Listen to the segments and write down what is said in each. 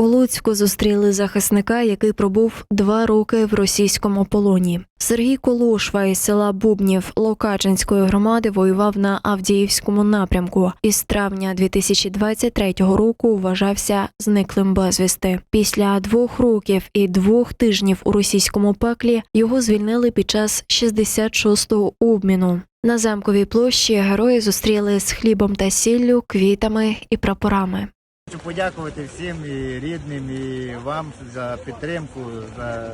Луцьку зустріли захисника, який пробув два роки в російському полоні. Сергій Колошва із села Бубнів Локачинської громади воював на Авдіївському напрямку. Із травня 2023 року вважався зниклим безвісти. Після двох років і двох тижнів у російському пеклі його звільнили під час 66-го обміну. На замковій площі герої зустріли з хлібом та сіллю, квітами і прапорами. Хочу подякувати всім і рідним, і вам за підтримку, за е,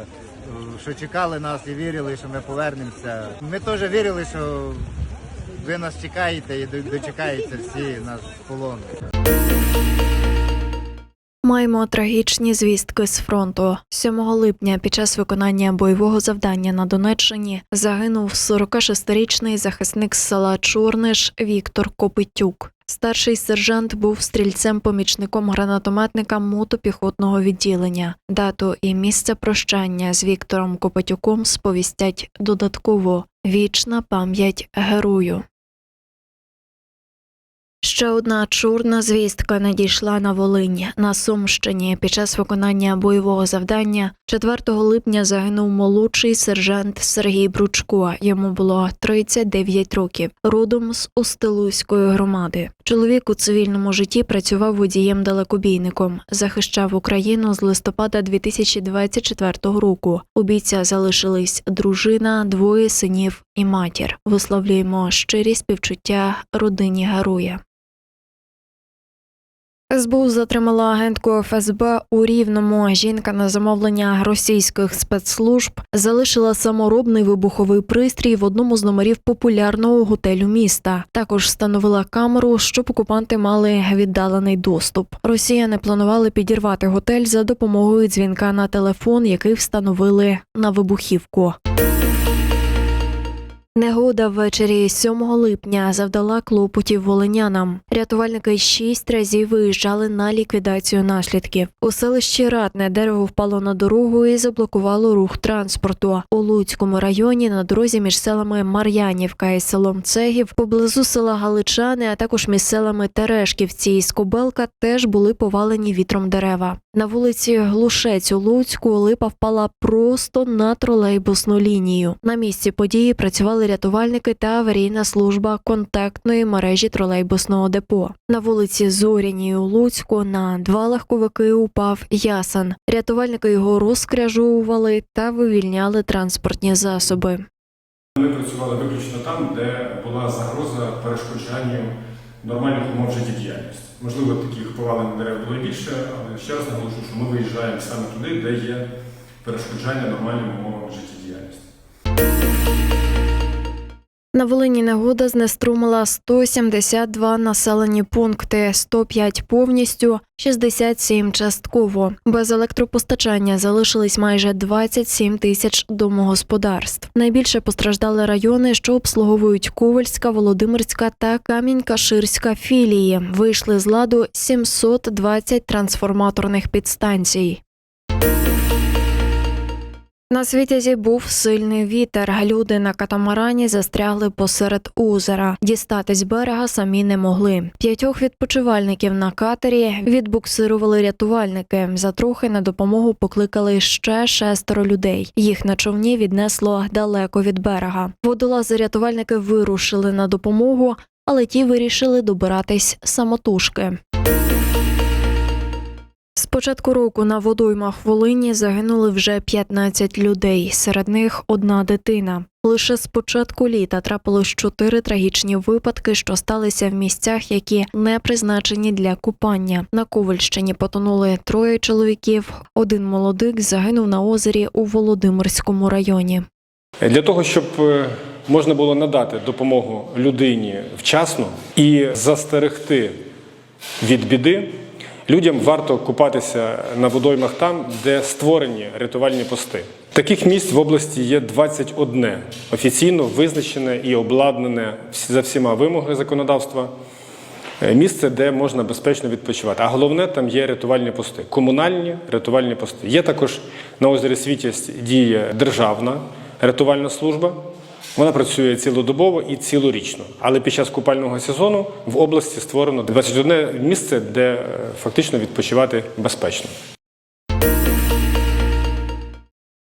що чекали нас і вірили, що ми повернемося. Ми теж вірили, що ви нас чекаєте і до- дочекаєте всі нас з полону. Маємо трагічні звістки з фронту. 7 липня під час виконання бойового завдання на Донеччині загинув 46-річний захисник села Чорниш Віктор Копитюк. Старший сержант був стрільцем-помічником гранатометника мотопіхотного відділення. Дату і місце прощання з Віктором Копатюком сповістять додатково. Вічна пам'ять герою. Ще одна чорна звістка надійшла на Волинь на Сумщині. Під час виконання бойового завдання 4 липня загинув молодший сержант Сергій Бручко. Йому було 39 років, родом з Устилузької громади. Чоловік у цивільному житті працював водієм-далекобійником, захищав Україну з листопада 2024 року. У бійця залишились дружина, двоє синів і матір. Висловлюємо щирі співчуття родині героя. СБУ затримала агентку ФСБ у Рівному. Жінка на замовлення російських спецслужб залишила саморобний вибуховий пристрій в одному з номерів популярного готелю міста. Також встановила камеру, щоб окупанти мали віддалений доступ. Росіяни планували підірвати готель за допомогою дзвінка на телефон, який встановили на вибухівку. Негода ввечері 7 липня завдала клопотів волинянам. Рятувальники шість разів виїжджали на ліквідацію наслідків. У селищі Ратне дерево впало на дорогу і заблокувало рух транспорту. У Луцькому районі на дорозі між селами Мар'янівка і селом Цегів, поблизу села Галичани, а також між селами Терешківці і Скобелка теж були повалені вітром дерева. На вулиці Глушець у Луцьку липа впала просто на тролейбусну лінію. На місці події працювали рятувальники та аварійна служба контактної мережі тролейбусного депо. На вулиці Зоряній у Луцьку на два легковики упав ясен. Рятувальники його розкряжовували та вивільняли транспортні засоби. Ми працювали виключно там, де була загроза перешкоджанню нормальних умов життєдіяльності. Можливо, таких повалених дерев було більше, але ще раз наголошую, що ми виїжджаємо саме туди, де є перешкоджання нормальним умовам життєдіяльності. На Волині негода знеструмила 172 населені пункти, 105 повністю, 67 частково. Без електропостачання залишились майже 27 тисяч домогосподарств. Найбільше постраждали райони, що обслуговують Ковальська, Володимирська та Камінь-Каширська філії. Вийшли з ладу 720 трансформаторних підстанцій. На світязі був сильний вітер. Люди на катамарані застрягли посеред озера. Дістатись берега самі не могли. П'ятьох відпочивальників на катері відбуксирували рятувальники. Затрохи на допомогу покликали ще шестеро людей. Їх на човні віднесло далеко від берега. Водолази рятувальники вирушили на допомогу, але ті вирішили добиратись самотужки. Початку року на водоймах Волині загинули вже 15 людей, серед них одна дитина. Лише з початку літа трапилось чотири трагічні випадки, що сталися в місцях, які не призначені для купання. На Ковальщині потонули троє чоловіків. Один молодик загинув на озері у Володимирському районі. Для того, щоб е, можна було надати допомогу людині вчасно і застерегти від біди, людям варто купатися на водоймах там, де створені рятувальні пости. Таких місць в області є 21 офіційно визначене і обладнане за всіма вимогами законодавства. Е, Місце, де можна безпечно відпочивати. А головне, там є рятувальні пости, комунальні рятувальні пости. Є також на озері Світязь діє державна рятувальна служба. Вона працює цілодобово і цілорічно. Але під час купального сезону в області створено 21 місце, де е, фактично відпочивати безпечно.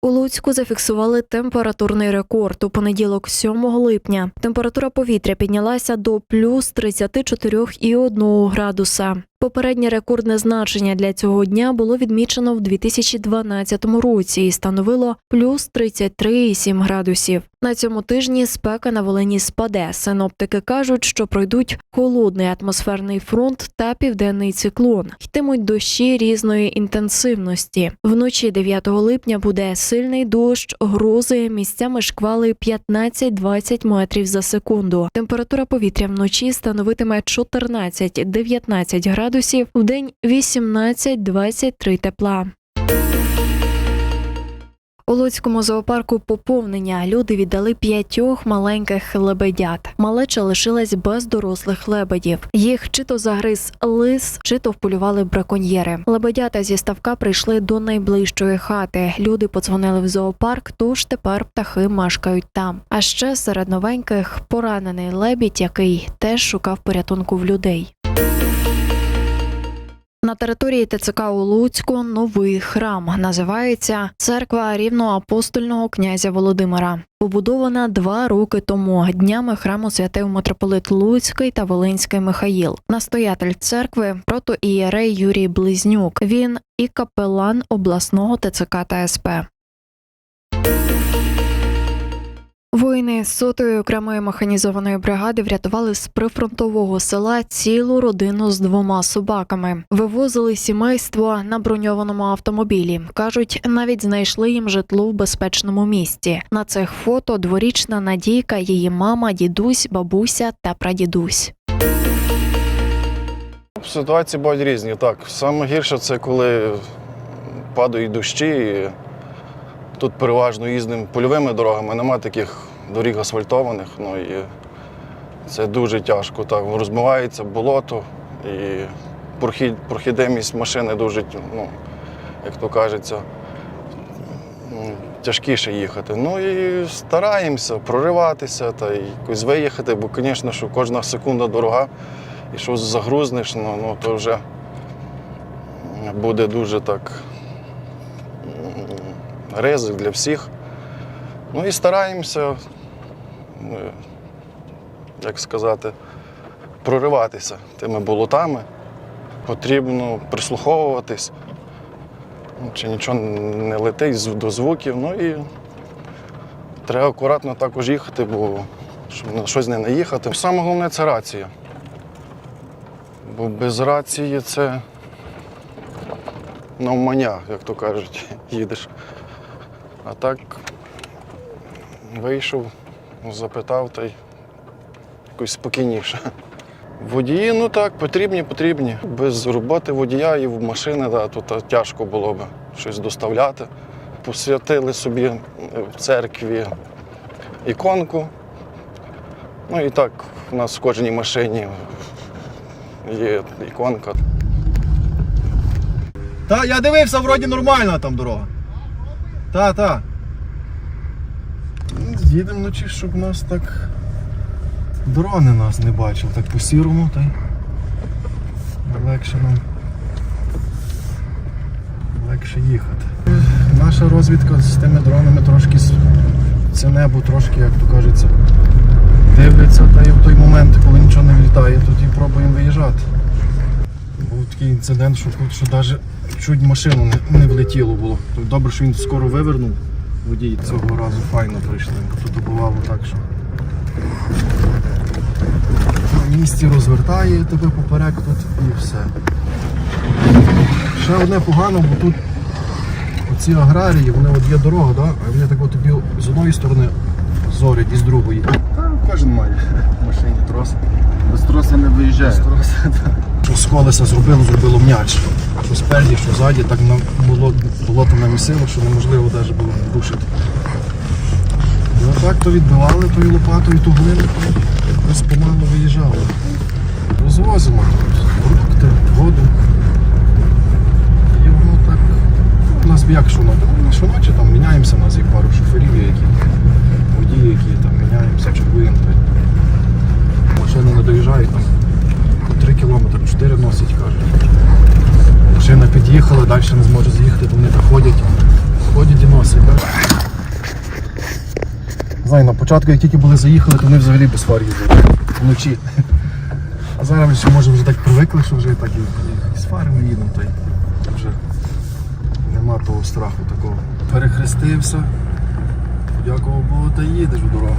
У Луцьку зафіксували температурний рекорд. У понеділок, 7 липня, температура повітря піднялася до плюс 34,1 градуса. Попереднє рекордне значення для цього дня було відмічено в 2012 році і становило плюс 33,7 градусів. На цьому тижні спека на Волині спаде. Синоптики кажуть, що пройдуть холодний атмосферний фронт та південний циклон. Йтимуть дощі різної інтенсивності. Вночі 9 липня буде сильний дощ, грози, місцями шквали 15-20 метрів за секунду. Температура повітря вночі становитиме 14-19 градусів, вдень 18-23 тепла. У Луцькому зоопарку поповнення люди віддали п'ятьох маленьких лебедят. Малеча лишилась без дорослих лебедів. Їх чи то загриз лис, чи то вполювали браконьєри. Лебедята зі ставка прийшли до найближчої хати. Люди подзвонили в зоопарк, тож тепер птахи мешкають там. А ще серед новеньких поранений лебідь, який теж шукав порятунку в людей. На території ТЦК у Луцьку новий храм називається Церква рівноапостольного князя Володимира. Побудована два роки тому. Днями храму святив митрополит Луцький та Волинський Михаїл. Настоятель церкви протоієрей Юрій Близнюк. Він і капелан обласного ТЦК та СП. Воїни сотої окремої механізованої бригади врятували з прифронтового села цілу родину з двома собаками. Вивозили сімейство на броньованому автомобілі. кажуть, навіть знайшли їм житло в безпечному місці. На цих фото дворічна Надійка, її мама, дідусь, бабуся та прадідусь. Ситуації бувають різні. Так, саме гірше це коли падають дощі. І тут переважно їздимо польовими дорогами, немає таких доріг асфальтованих. Ну і це дуже тяжко. Так, розмивається болото і прохід, прохідемість машини дуже, ну, як то кажеться, тяжкіше їхати. Ну і стараємося прориватися та якось виїхати, бо, звісно, що кожна секунда дорога і що загрузнеш, ну, ну то вже буде дуже так ризик для всіх. Ну і стараємося, ну, як сказати, прориватися тими болотами. Потрібно прислуховуватись, ну, чи нічого не летить до звуків. Ну і треба акуратно також їхати, бо щоб на щось не наїхати. Саме головне це рація. Бо без рації це навмання, як то кажуть, їдеш. А так вийшов, запитав та й якось спокійніше. Водії, ну так, потрібні, потрібні. Без роботи водія і в машини, да, то та тяжко було б щось доставляти. Посвятили собі в церкві іконку. Ну і так, у нас в кожній машині є іконка. Та, я дивився, вроді нормальна там дорога. Та, та. Їдемо вночі, щоб нас так. Дрони нас не бачили, так по сірому, та й легше нам. Легше їхати. Наша розвідка з тими дронами трошки це небо трошки, як то кажеться, дивляться, та й в той момент, коли нічого не влітає, тоді пробуємо виїжджати. Такий інцидент, що, що навіть чуть машину не, не влетіло було. Так Добре, що він скоро вивернув. Водій цього разу файно прийшли, тут бувало так, що на місці розвертає тебе поперек тут і все. Ще одне погано, бо тут оці аграрії, вони от є дорога, да? а вони так от тобі з одної сторони зорять і з другої. Та кожен має в машині трос. Без троса не виїжджає. Що з колеса зробило, зробило м'яч. Що спереді, що ззаді, так було, болото намісило, що неможливо навіть було рушити. І отак то відбивали тою лопатою ту глину, то якось помалу виїжджали. Розвозимо продукти, воду. І воно так. У нас як? Ну, щоночі там міняємося, у нас є пару шоферів, є, які водії, які там міняємося, чергуємо. Машини не доїжджають там по 3 кілометри, 4 носить, кажуть. Машина під'їхала, далі не зможе з'їхати, то вони так ходять, ходять і носять. Знаю, на початку, як тільки були заїхали, то вони взагалі без фар їздили вночі. А зараз всі може вже так привикли, що вже так і, і з фарами їдемо, то й вже нема того страху такого. Перехрестився, подякував Богу та їдеш в дорогу.